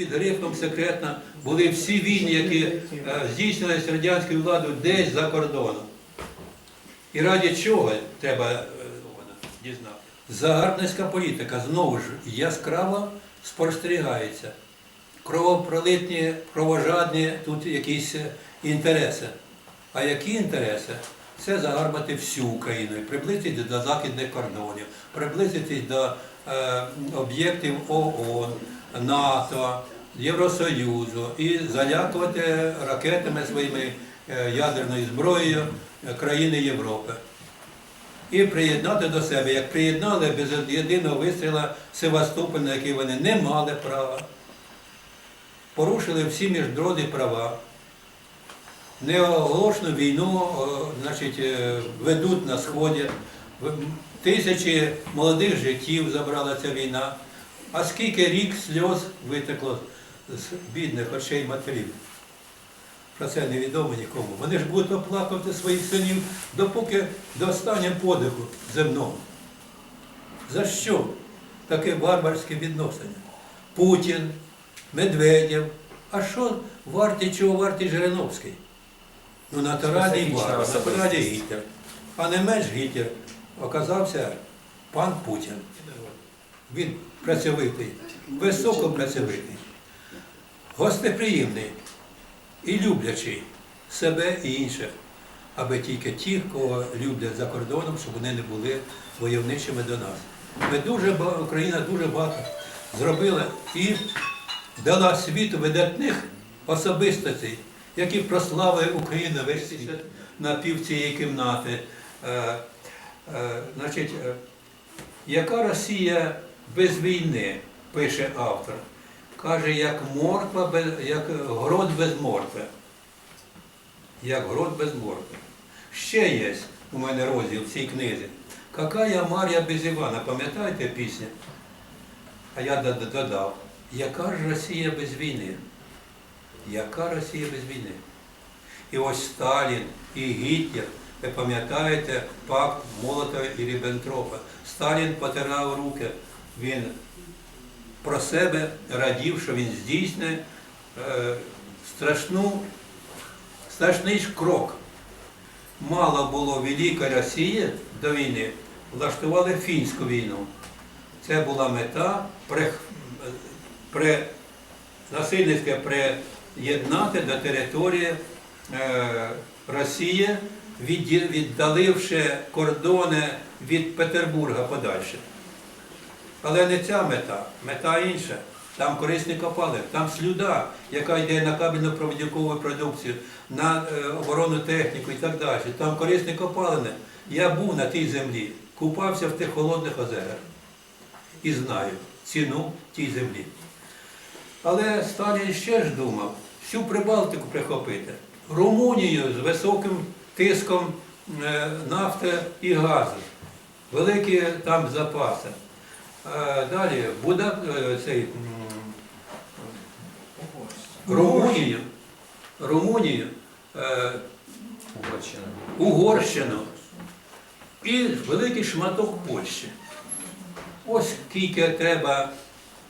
під грифом секретно були всі війни, які е, здійснювалися радянською владою десь за кордоном. І раді чого треба е, дізнати? Загарбницька політика знову ж яскраво спостерігається. Кровопролитні, кровожадні тут якісь е, інтереси. А які інтереси? Це загарбати всю Україну, приблизитись до західних кордонів, приблизитись до е, об'єктів ООН, НАТО, Євросоюзу і залякувати ракетами своїми е, ядерною зброєю е, країни Європи. І приєднати до себе, як приєднали без єдиного вистріла Севастополь, на який вони не мали права, порушили всі міжнародні права неоголошену війну значить, е, ведуть на сході. Тисячі молодих життів забрала ця війна. А скільки рік сльоз витекло з бідних очей матерів. Про це невідомо нікому. Вони ж будуть оплакувати своїх синів допоки до останнього подиху земного. За що таке варварське відношення? Путін, Медведєв. А що варті, чого вартий Жириновський? Ну, натуральний варвар, натуральний Гітлер. А не менш Гітлер оказався пан Путін. Він працьовитий, високопрацьовитий, гостеприємний і люблячий себе і інших, аби тільки ті, кого люблять за кордоном, щоб вони не були войовничими до нас. Ми дуже Україна дуже багато зробила і дала світу видатних особистостей, які прославили Україну весь світ на пів цієї кімнати. Е, е, значить, е, яка Росія без війни, пише автор. Каже, як морква, без, як грот без моркви. Як грот без моркви. Ще є у мене розділ в цій книзі. Какая Мар'я без Івана, пам'ятаєте пісню? А я додав, яка ж Росія без війни? Яка Росія без війни? І ось Сталін і Гітлер, ви пам'ятаєте пакт Молотова і Ріббентропа. Сталін потирав руки, він про себе радів, що він здійсне е, страшну, страшний крок. Мало було Велика Росія до війни, влаштували фінську війну. Це була мета при, при, насильницьке приєднати до території е, Росії, відді- віддаливши кордони від Петербурга подальше. Але не ця мета, мета інша. Там корисні копалини, там слюда, яка йде на кабельно-проводникову продукцію, на е, оборонну техніку і так далі. Там корисні копалини. Я був на тій землі, купався в тих холодних озерах і знаю ціну тій землі. Але Сталін ще ж думав всю Прибалтику прихопити. Румунію з високим тиском е, нафти і газу. Великі там запаси. Е, Далі Буда, е, цей, Румунія, Румунія, е, Угорщина. І великий шматок Польщі. Ось скільки треба,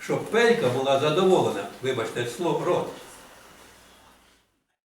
щоб пелька була задоволена, вибачте, слово рот.